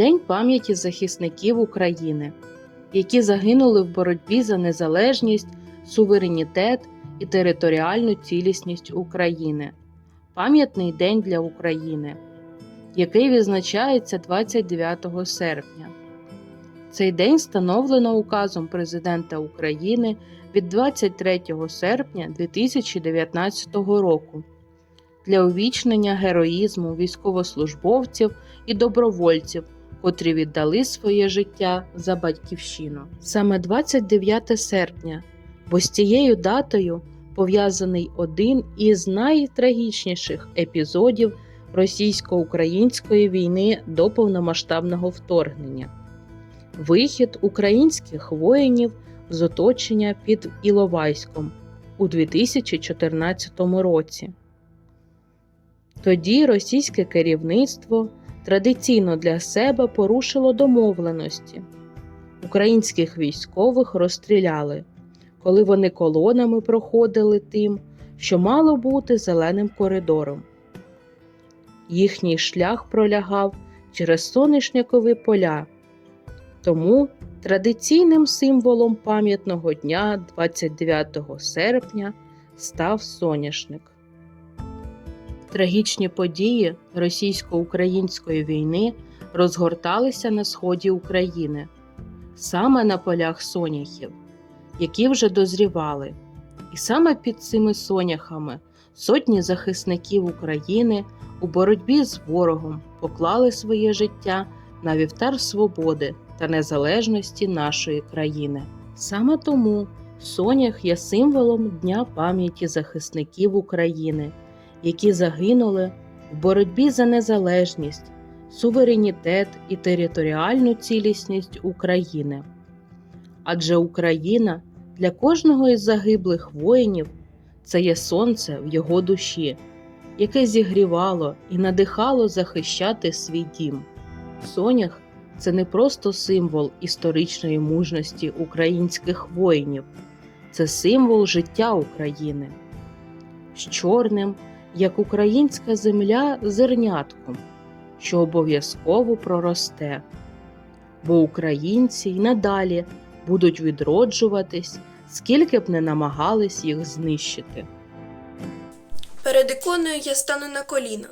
День пам'яті захисників України, які загинули в боротьбі за незалежність, суверенітет і територіальну цілісність України. Пам'ятний день для України, який відзначається 29 серпня. Цей день встановлено указом Президента України від 23 серпня 2019 року для увічнення героїзму військовослужбовців і добровольців, котрі віддали своє життя за батьківщину. Саме 29 серпня, бо з цією датою пов'язаний один із найтрагічніших епізодів російсько-української війни до повномасштабного вторгнення. Вихід українських воїнів з оточення під Іловайськом у 2014 році. Тоді російське керівництво традиційно для себе порушило домовленості. Українських військових розстріляли, коли вони колонами проходили тим, що мало бути зеленим коридором. Їхній шлях пролягав через соняшникові поля. Тому традиційним символом пам'ятного дня 29 серпня став соняшник. Трагічні події російсько-української війни розгорталися на сході України, саме на полях соняхів, які вже дозрівали. І саме під цими соняхами сотні захисників України у боротьбі з ворогом поклали своє життя на вівтар свободи та незалежності нашої країни. Саме тому сонях є символом Дня пам'яті захисників України, які загинули в боротьбі за незалежність, суверенітет і територіальну цілісність України. Адже Україна для кожного із загиблих воїнів це є сонце в його душі, яке зігрівало і надихало захищати свій дім. Сонях це не просто символ історичної мужності українських воїнів, це символ життя України. З чорним, як українська земля, зернятком, що обов'язково проросте, бо українці й надалі будуть відроджуватись, скільки б не намагались їх знищити. Перед іконою я стану на коліна,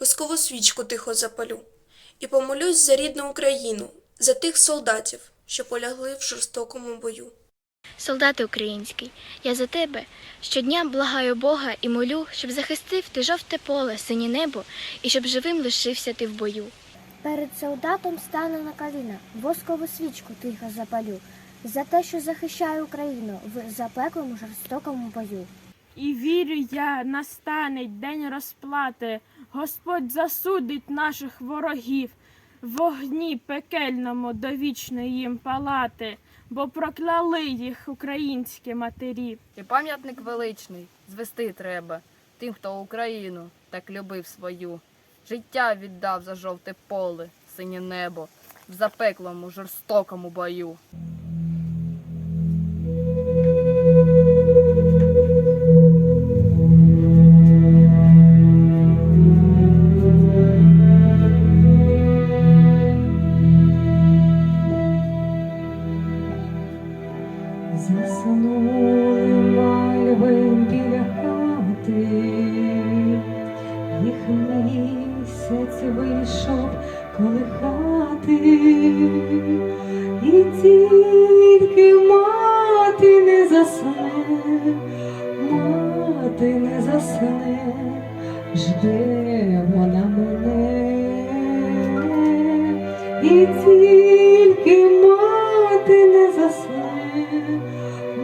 воскову свічку тихо запалю і помолюсь за рідну Україну, за тих солдатів, що полягли в жорстокому бою. Солдати український, я за тебе. Щодня благаю Бога і молю, щоб захистив ти жовте поле, синє небо, і щоб живим лишився ти в бою. Перед солдатом стану на коліна, воскову свічку тихо запалю, за те, що захищає Україну в запеклому жорстокому бою. І вірю я, настане день розплати, Господь засудить наших ворогів, вогні пекельному довічно їм палати, бо прокляли їх українські матері. І пам'ятник величний звести треба тим, хто Україну так любив свою. Життя віддав за жовте поле, синє небо, в запеклому жорстокому бою. Мати не засне, жде вона мене, і тільки мати не засне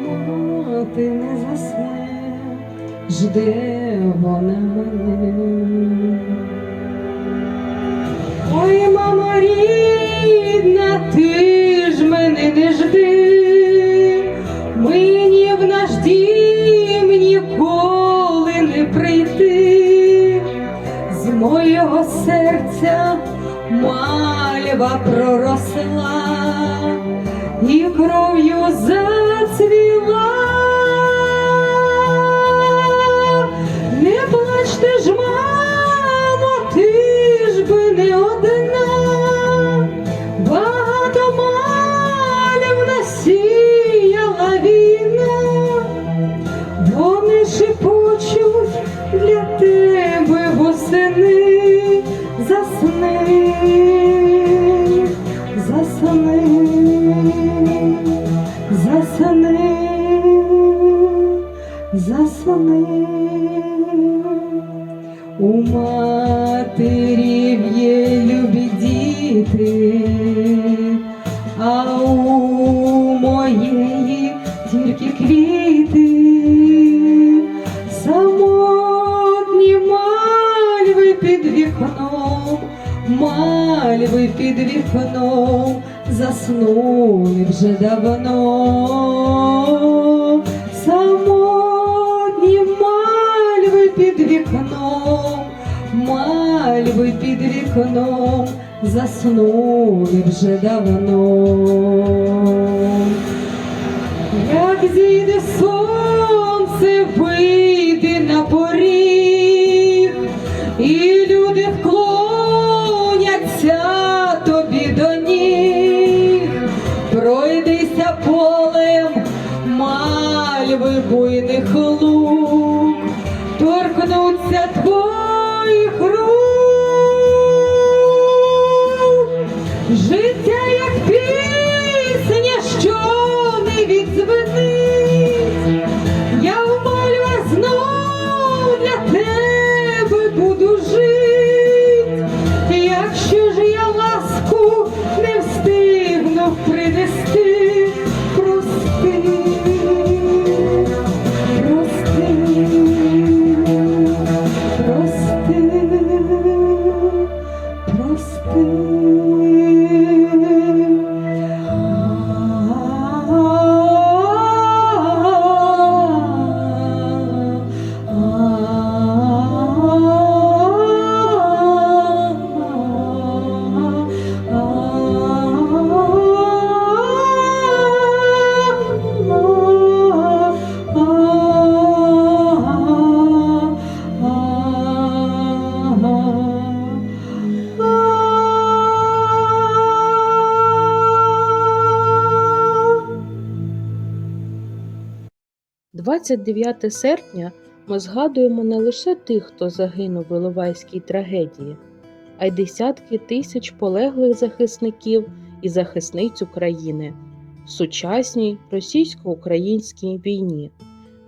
мати не засне, жде вона мене. Ой, мамо рідна, ти ж мене не жди, прийти, з моєго серця мальва проросла і кров'ю зацвіла. матерів є любі діти, а у моєї тільки квіти, самотні мальви під вікном, мальви під вікном, заснули вже давно, самотні мальви під вікном, мальви під вікном, заснули вже давно. Як зійде сонце, вийди на поріг, і люди вклоняться тобі до ніг, пройдися полем мальви буйних лук, торкнуться Життя 29 серпня ми згадуємо не лише тих, хто загинув в Іловайській трагедії, а й десятки тисяч полеглих захисників і захисниць України в сучасній російсько-українській війні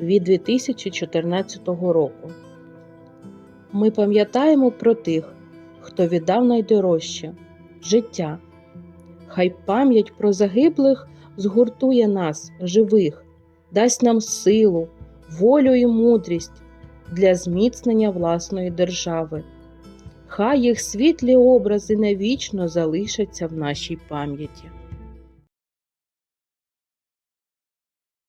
від 2014 року. Ми пам'ятаємо про тих, хто віддав найдорожче життя. Хай пам'ять про загиблих згуртує нас, живих, дасть нам силу, волю і мудрість для зміцнення власної держави. Хай їх світлі образи навічно залишаться в нашій пам'яті.